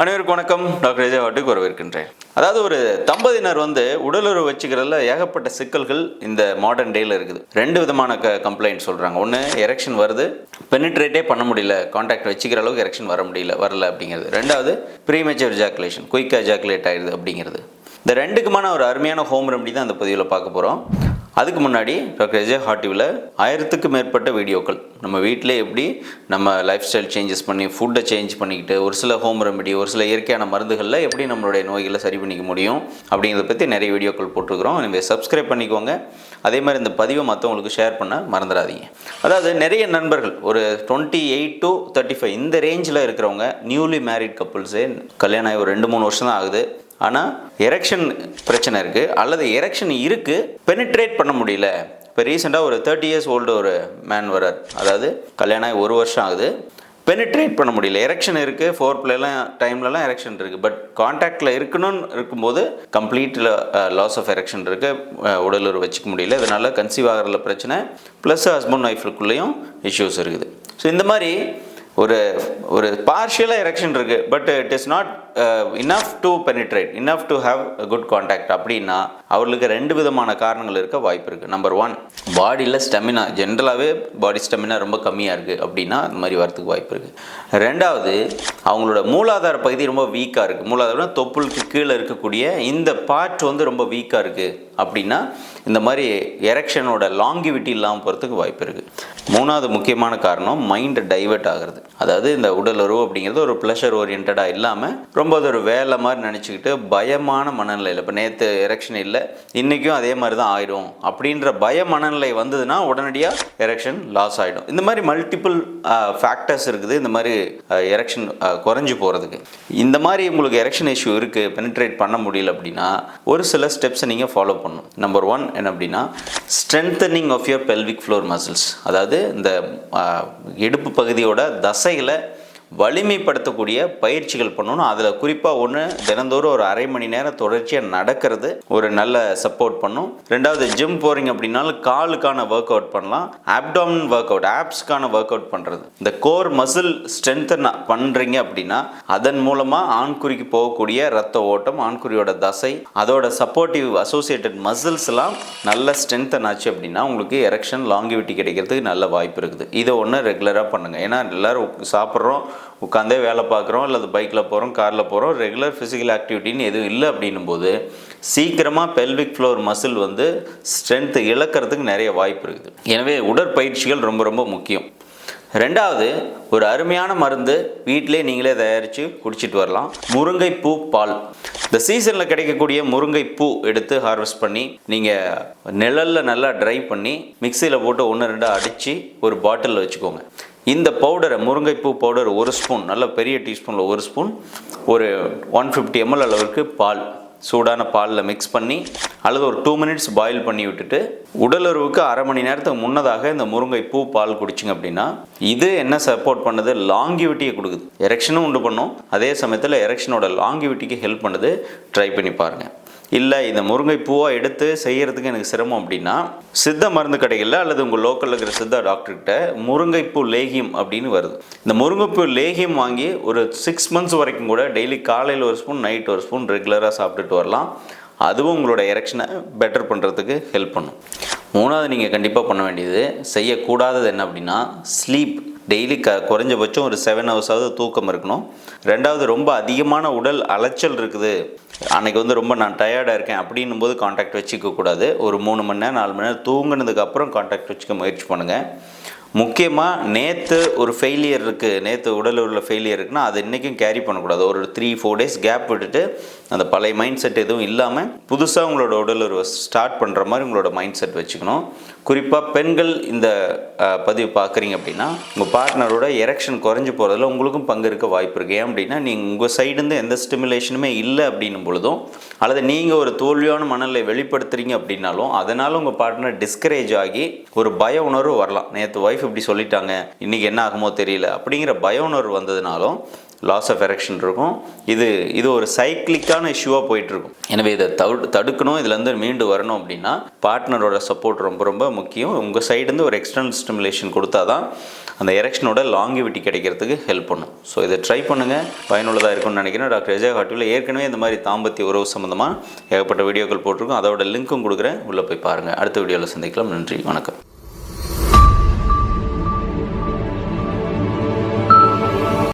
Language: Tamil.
அனைவருக்கும் வணக்கம். டாக்டர் விஜய் வரவேற்கின்றேன். அதாவது ஒரு தம்பதியினர் வந்து உடலுறவு வச்சுக்கிறதுல ஏகப்பட்ட சிக்கல்கள் இந்த மாடர்ன் டேயில் இருக்குது. ரெண்டு விதமான க கம்ப்ளைண்ட் சொல்கிறாங்க ஒன்று எரெக்ஷன் வருது. பெனிட்ரேட்டே பண்ண முடியல. காண்டாக்ட் வச்சுக்கிற அளவுக்கு எரெக்ஷன் வர முடியல வரல அப்படிங்கிறது. ரெண்டாவது ப்ரீமேச்சர் ஜாக்குலேஷன் குயிக்காக ஜாக்குலேட் ஆயிடுது அப்படிங்கிறது. இந்த ரெண்டுக்குமான ஒரு அருமையான ஹோம் ரெமடி தான் அந்த பதிவில் பார்க்க போகிறோம் அதுக்கு முன்னாடி டாக்டர் விஜய் ஹாட்டிவில் ஆயிரத்துக்கு மேற்பட்ட வீடியோக்கள். நம்ம வீட்டிலே எப்படி நம்ம லைஃப் ஸ்டைல் சேஞ்சஸ் பண்ணி ஃபுட்டை சேஞ்ச் பண்ணிக்கிட்டு ஒரு சில ஹோம் ரெமெடி ஒரு சில இயற்கையான மருந்துகளில் எப்படி நம்மளுடைய நோய்களை சரி பண்ணிக்க முடியும் அப்படிங்கிறத பற்றி நிறைய வீடியோக்கள் போட்டிருக்கிறோம். நீங்கள் சப்ஸ்கிரைப் பண்ணிக்கோங்க. அதே மாதிரி இந்த பதிவை மற்றவங்களுக்கு ஷேர் பண்ண மறந்துடாதீங்க. அதாவது நிறைய நண்பர்கள் ஒரு twenty eight to thirty five இந்த ரேஞ்சில் இருக்கிறவங்க நியூலி மேரிட் கப்புள்ஸே கல்யாணம் ஆகி ஒரு ரெண்டு மூணு வருஷம் தான் ஆகுது. ஆனால் எரெக்ஷன் பிரச்சனை இருக்குது அல்லது எரெக்ஷன் இருக்குது பெனிட்ரேட் பண்ண முடியல. இப்போ ரீசெண்டாக ஒரு தேர்ட்டி இயர்ஸ் ஓல்டு ஒரு மேன் வரார் அதாவது கல்யாணம் ஆகி ஒரு வருஷம் ஆகுது. பெனிட்ரேட் பண்ண முடியல. எரெக்ஷன் இருக்குது ஃபோர் பிளேலாம் டைம்லலாம் எரெக்ஷன் இருக்குது பட் காண்டாக்டில் இருக்கணும்னு இருக்கும்போது கம்ப்ளீட்டில் லாஸ் ஆஃப் எரெக்ஷன் இருக்குது உடலுறு வச்சுக்க முடியல. இதனால் கன்சீவ் ஆகிறதுல பிரச்சனை. ப்ளஸ் ஹஸ்பண்ட் ஒய்ஃபுக்குள்ளேயும் இஷ்யூஸ் இருக்குது. ஸோ இந்த மாதிரி ஒரு ஒரு பார்ஷியலாக எரெக்ஷன் இருக்குது but it is not enough to penetrate enough to have good contact அப்படின்னா அவர்களுக்கு ரெண்டு விதமான காரணங்கள் இருக்க வாய்ப்பு இருக்குது நம்பர் ஒன் பாடியில் ஸ்டெமினா ஜென்ரலாகவே பாடி ஸ்டெமினா ரொம்ப கம்மியாக இருக்குது அப்படின்னா அந்த மாதிரி வரத்துக்கு வாய்ப்பு இருக்குது ரெண்டாவது அவங்களோட மூலாதார பகுதி ரொம்ப வீக்காக இருக்குது மூலாதாரம் தொப்புளுக்கு கீழே இருக்கக்கூடிய இந்த பார்ட் வந்து ரொம்ப வீக்காக இருக்குது அப்படின்னா இந்த மாதிரி எரெக்ஷனோட லாங்கிவிட்டி இல்லாமல் போகிறதுக்கு வாய்ப்பு இருக்குது மூணாவது முக்கியமான காரணம் மைண்டு டைவர்ட் ஆகிறது. அதாவது இந்த உடல் உறவு அப்படிங்கிறது ஒரு ப்ளஷர் ஓரியன்டாக இல்லாமல் ரொம்ப அது ஒரு வேலை மாதிரி நினச்சிக்கிட்டு பயமான மனநிலையில் இப்போ நேற்று எரெக்ஷன் இல்லை இன்றைக்கும் அதே மாதிரி தான் ஆயிடும். அப்படின்ற பய மனநிலை வந்ததுன்னா உடனடியாக எரெக்ஷன் லாஸ் ஆகிடும் இந்த மாதிரி மல்டிபிள் ஃபேக்டர்ஸ் இருக்குது. இந்த மாதிரி எரெக்ஷன் குறைஞ்சி போகிறதுக்கு இந்த மாதிரி உங்களுக்கு எரெக்ஷன் இஷ்யூ இருக்குது பெனிட்ரேட் பண்ண முடியல அப்படின்னா ஒரு சில ஸ்டெப்ஸை நீங்கள் ஃபாலோ பண்ணணும். நம்பர் ஒன் என்ன அப்படின்னா strengthening of your pelvic floor muscles அதாவது இந்த இடுப்பு பகுதியோட தசைகளை வலிமைப்படுத்தக்கூடிய பயிற்சிகள் பண்ணணும். அதில் குறிப்பாக ஒன்று தினந்தோறும் ஒரு அரை மணி நேரம் தொடர்ச்சியாக நடக்கிறது ஒரு நல்ல சப்போர்ட் பண்ணும். ரெண்டாவது ஜிம் போகிறீங்க அப்படின்னாலும் காலுக்கான ஒர்க் அவுட் பண்ணலாம். ஆப்டாமின் ஒர்க் அவுட் ஆப்ஸ்க்கான ஒர்க் அவுட் பண்ணுறது இந்த கோர் மசில் ஸ்ட்ரென்த்தன் பண்ணுறீங்க அப்படின்னா அதன் மூலமாக ஆண்குறிக்கு போகக்கூடிய ரத்த ஓட்டம் ஆண்குறியோட தசை அதோட சப்போர்ட்டிவ் அசோசியேட்டட் மசில்ஸ்லாம் நல்ல ஸ்ட்ரென்த்தன் ஆச்சு அப்படின்னா உங்களுக்கு எரெக்ஷன் லாங்கிவிட்டி கிடைக்கிறதுக்கு நல்ல வாய்ப்பு இருக்குது. இதை ஒன்று ரெகுலராக பண்ணுங்கள் ஏன்னா எல்லோரும் சாப்பிட்றோம் உட்காந்தே வேலை பார்க்குறோம் அல்லது பைக்கில் போகிறோம் காரில் போகிறோம் ரெகுலர் ஃபிசிக்கல் ஆக்டிவிட்டின்னு எதுவும் இல்லை அப்படின்னும் போது சீக்கிரமாக பெல்விக் ஃப்ளோர் மசில் வந்து ஸ்ட்ரென்த்து இழக்கிறதுக்கு நிறைய வாய்ப்பு இருக்குது. எனவே உடற்பயிற்சிகள் ரொம்ப ரொம்ப முக்கியம். ரெண்டாவது ஒரு அருமையான மருந்து வீட்டிலே நீங்களே தயாரித்து குடிச்சிட்டு வரலாம். முருங்கைப்பூ பால். இந்த சீசனில் கிடைக்கக்கூடிய முருங்கைப்பூ எடுத்து ஹார்வெஸ்ட் பண்ணி நீங்கள் நிழலில் நல்லா ட்ரை பண்ணி மிக்சியில் போட்டு ஒன்று ரெண்டாக அடித்து ஒரு பாட்டிலில் வச்சுக்கோங்க. இந்த பவுடரை முருங்கைப்பூ பவுடர் ஒரு ஸ்பூன் நல்ல பெரிய டீஸ்பூனில் ஒரு ஸ்பூன் ஒரு ஒன் ஃபிஃப்டி எம்எல் அளவுக்கு பால் சூடான பாலில் மிக்ஸ் பண்ணி அல்லது ஒரு டூ மினிட்ஸ் பாயில் பண்ணி விட்டுட்டு உடலுறவுக்கு அரை மணி நேரத்துக்கு முன்னதாக இந்த முருங்கை பூ பால் குடிச்சிங்க அப்படின்னா இது என்ன சப்போர்ட் பண்ணுது? லாங்கிவிட்டியை கொடுக்குது. எரெக்ஷனும் உண்டு பண்ணும். அதே சமயத்தில் எரெக்ஷனோட லாங்கிவிட்டிக்கு ஹெல்ப் பண்ணுது. ட்ரை பண்ணி பாருங்கள் இல்லை இந்த முருங்கை பூவை எடுத்து செய்கிறதுக்கு எனக்கு சிரமம் அப்படின்னா சித்த மருந்து கடைகளில் அல்லது உங்கள் லோக்கலில் இருக்கிற சித்தா டாக்டர்கிட்ட முருங்கைப்பூ லேகியம் அப்படின்னு வருது. இந்த முருங்கைப்பூ லேகியம் வாங்கி ஒரு சிக்ஸ் மந்த்ஸ் வரைக்கும் கூட டெய்லி காலையில் ஒரு ஸ்பூன் நைட் ஒரு ஸ்பூன் ரெகுலராக சாப்பிட்டுட்டு வரலாம். அதுவும் உங்களோட எரெக்ஷனை பெட்டர் பண்ணுறதுக்கு ஹெல்ப் பண்ணும். மூணாவது நீங்கள் கண்டிப்பாக பண்ண வேண்டியது செய்யக்கூடாதது என்ன அப்படின்னா ஸ்லீப் டெய்லி க குறைஞ்சபட்சம் ஒரு செவன் ஹவர்ஸாவது தூக்கம் இருக்கணும். ரெண்டாவது ரொம்ப அதிகமான உடல் அலைச்சல் இருக்குது. அன்னைக்கு வந்து ரொம்ப நான் டயர்டாக இருக்கேன் அப்படின்னும் போது காண்டாக்ட் வச்சுக்க கூடாது. ஒரு மூணு மணி நேரம் நாலு மணி நேரம் தூங்கினதுக்கப்புறம் காண்டாக்ட் வச்சுக்க முயற்சி பண்ணுங்கள் முக்கியமாக நேற்று ஒரு ஃபெயிலியர் இருக்குது நேற்று உடலூரில் ஃபெயிலியர் இருக்குன்னா அது இன்றைக்கும் கேரி பண்ணக்கூடாது. ஒரு த்ரீ ஃபோர் டேஸ் கேப் விட்டுட்டு அந்த பழைய மைண்ட் செட் எதுவும் இல்லாமல் புதுசாக உங்களோட உடலுறவை ஸ்டார்ட் பண்ணுற மாதிரி உங்களோட மைண்ட் செட் வச்சுக்கணும். குறிப்பாக பெண்கள் இந்த பதிவு பார்க்குறீங்க அப்படின்னா உங்கள் பார்ட்னரோட எரெக்ஷன் குறைஞ்சி போகிறதுல உங்களுக்கும் பங்கு இருக்க வாய்ப்பு இருக்குது ஏன் அப்படின்னா நீங்கள் உங்கள் சைடுந்து எந்த ஸ்டிமுலேஷனுமே இல்லை அப்படின்னும் பொழுதும் அல்லது நீங்கள் ஒரு தோல்வியான மனநிலை வெளிப்படுத்துறீங்க அப்படின்னாலும் அதனால் உங்கள் பார்ட்னர் டிஸ்கரேஜ் ஆகி ஒரு பய உணர்வு வரலாம். நேற்று ஒய்ஃப் இப்படி சொல்லிட்டாங்க. இன்றைக்கி என்ன ஆகுமோ தெரியல. அப்படிங்கிற பய உணர்வு வந்ததுனாலும் லாஸ் ஆஃப் எரெக்ஷன் இருக்கும். இது இது ஒரு சைக்கிளிக்கான இஷ்யூவாக போயிட்டுருக்கும். எனவே இதை தடு தடுக்கணும் இதுலேருந்து மீண்டு வரணும் அப்படின்னா பார்ட்னரோட சப்போர்ட் ரொம்ப ரொம்ப முக்கியம். உங்கள் சைடுந்து ஒரு எக்ஸ்டர்னல் ஸ்டிமுலேஷன் கொடுத்தா தான் அந்த எரெக்ஷனோட லாங்கிவிட்டி கிடைக்கிறதுக்கு ஹெல்ப் பண்ணும். ஸோ இதை ட்ரை பண்ணுங்கள் பயனுள்ளதாக இருக்கும்னு நினைக்கிறேன். டாக்டர் விஜய் ஹாட்டில் ஏற்கனவே இந்த மாதிரி தாம்பத்திய உறவு சம்மந்தமாக ஏகப்பட்ட வீடியோக்கள் போட்டிருக்கோம். அதோட லிங்க்கும் கொடுக்குறேன். உள்ளே போய் பாருங்கள் அடுத்த வீடியோவில் சந்திக்கலாம். நன்றி. வணக்கம்.